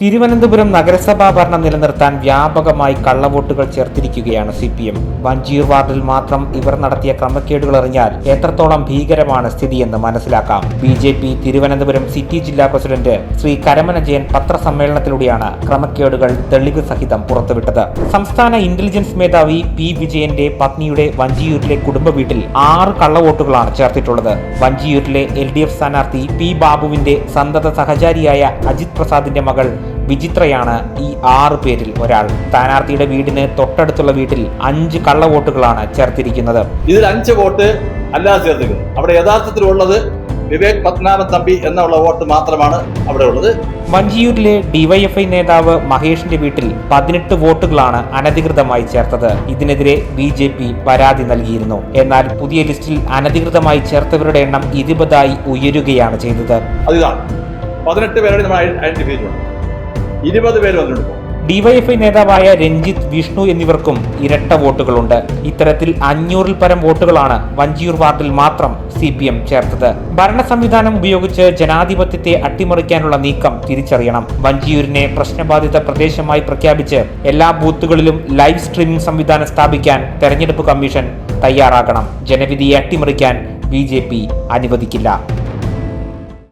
തിരുവനന്തപുരം നഗരസഭാ ഭരണം നിലനിർത്താൻ വ്യാപകമായി കള്ളവോട്ടുകൾ ചേർത്തിരിക്കുകയാണ് സി പി എം വഞ്ചിയൂർ വാർഡിൽ മാത്രം ഇവർ നടത്തിയ ക്രമക്കേടുകൾ അറിഞ്ഞാൽ എത്രത്തോളം ഭീകരമാണ് സ്ഥിതിയെന്ന് മനസ്സിലാക്കാം. B J P Thiruvananthapuram city ജില്ലാ പ്രസിഡന്റ് ശ്രീ കരമനജയൻ പത്രസമ്മേളനത്തിലൂടെയാണ് ക്രമക്കേടുകൾ തെളിവ് സഹിതം പുറത്തുവിട്ടത്. സംസ്ഥാന ഇന്റലിജൻസ് മേധാവി പി വിജയന്റെ പത്നിയുടെ വഞ്ചിയൂരിലെ കുടുംബ വീട്ടിൽ ആറ് കള്ളവോട്ടുകളാണ് ചേർത്തിട്ടുള്ളത്. വഞ്ചിയൂരിലെ എൽ ഡി എഫ് സ്ഥാനാർത്ഥി പി ബാബുവിന്റെ സന്തത സഹചാരിയായ അജിത് പ്രസാദിന്റെ മകൾ വിചിത്രയാണ് ഈ ആറ് പേരിൽ ഒരാൾ. സ്ഥാനാർത്ഥിയുടെ വീടിന് തൊട്ടടുത്തുള്ള വീട്ടിൽ അഞ്ച് കള്ളവോട്ടുകളാണ് ചേർത്തിരിക്കുന്നത്. ഇതിൽ അഞ്ച് വോട്ട് അല്ലാതെ ചേർത്തിരിക്കുന്നത് അവിടെ യഥാർത്ഥത്തിലുള്ളത് വിവേക് പത്മനാഭൻ തമ്പി എന്നുള്ള വോട്ട് മാത്രമാണ് അവിടെ ഉള്ളത്. വഞ്ചിയൂരിലെ ഡിവൈഎഫ്ഐ നേതാവ് മഹേഷിന്റെ വീട്ടിൽ പതിനെട്ട് വോട്ടുകളാണ് അനധികൃതമായി ചേർത്തത്. ഇതിനെതിരെ ബി ജെ പി പരാതി നൽകിയിരുന്നു. എന്നാൽ പുതിയ ലിസ്റ്റിൽ അനധികൃതമായി ചേർത്തവരുടെ എണ്ണം ഇരുപതായി ഉയരുകയാണ് ചെയ്തത്. അതിതാണ്. പതിനെട്ട് പേരുടെ നമ്മൾ ഐഡന്റിഫൈ ചെയ്യണം ഇരുപത് പേര് വന്നിട്ടുണ്ട് ഡിവൈഎഫ്ഐ നേതാവായ രഞ്ജിത്ത് വിഷ്ണു എന്നിവർക്കും ഇരട്ട വോട്ടുകളുണ്ട്. ഇത്തരത്തിൽ അഞ്ഞൂറിൽ പരം വോട്ടുകളാണ് വഞ്ചിയൂർ വാർഡിൽ മാത്രം സി പി എം ചേർത്തത്. ഭരണ സംവിധാനം ഉപയോഗിച്ച് ജനാധിപത്യത്തെ അട്ടിമറിക്കാനുള്ള നീക്കം തിരിച്ചറിയണം. വഞ്ചിയൂരിനെ പ്രശ്നബാധിത പ്രദേശമായി പ്രഖ്യാപിച്ച് എല്ലാ ബൂത്തുകളിലും ലൈവ് സ്ട്രീമിംഗ് സംവിധാനം സ്ഥാപിക്കാൻ തെരഞ്ഞെടുപ്പ് കമ്മീഷൻ തയ്യാറാകണം. ജനവിധിയെ അട്ടിമറിക്കാൻ ബി അനുവദിക്കില്ല.